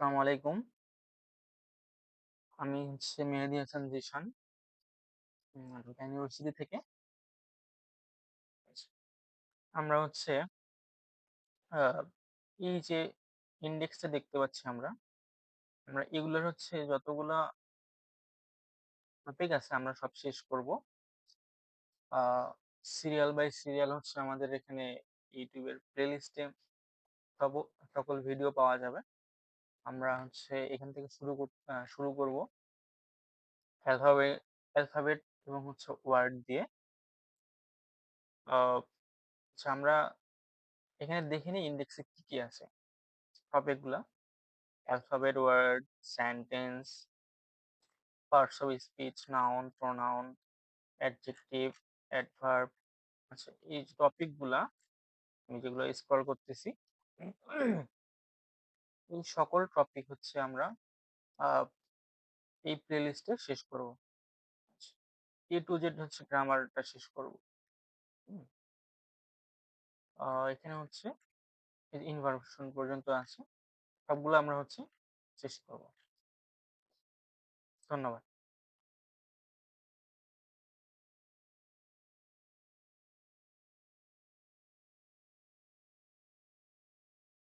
আসসালামু আলাইকুম। আমি হচ্ছে মেহেদী হাসান জিশান। ইউনিভার্সিটি থেকে। আমরা হচ্ছে এই যে ইনডেক্সটা দেখতে পাচ্ছি আমরা, আমরা এগুলোর হচ্ছে যতগুলা টপিক আছে আমরা সব শেষ করব। সিরিয়াল বাই সিরিয়াল হচ্ছে আমাদের এখানে প্লেলিস্টে সব সকল ভিডিও পাওয়া যাবে। আমরা হচ্ছে এখান থেকে শুরু কর শুরু করব। অ্যালফাবেট অ্যালফাবেট এবং হচ্ছে ওয়ার্ড দিয়ে। আচ্ছা আমরা এখানে দেখে নিই ইনডেক্সে কি, কি আছে টপিকগুলা। Alphabet, word, sentence, parts of speech, noun, pronoun, adjective, adverb আচ্ছা এই টপিকগুলা আমি যেগুলো স্ক্রল করতেছি এই সকল টপিক হচ্ছে আমরা এই প্লেলিস্টে শেষ করব। এ টু জেড হচ্ছে গ্রামারটা শেষ করব। এখানে হচ্ছে ইনফরমেশন পর্যন্ত আছে। সবগুলো আমরা হচ্ছে শেষ করব। ধন্যবাদ।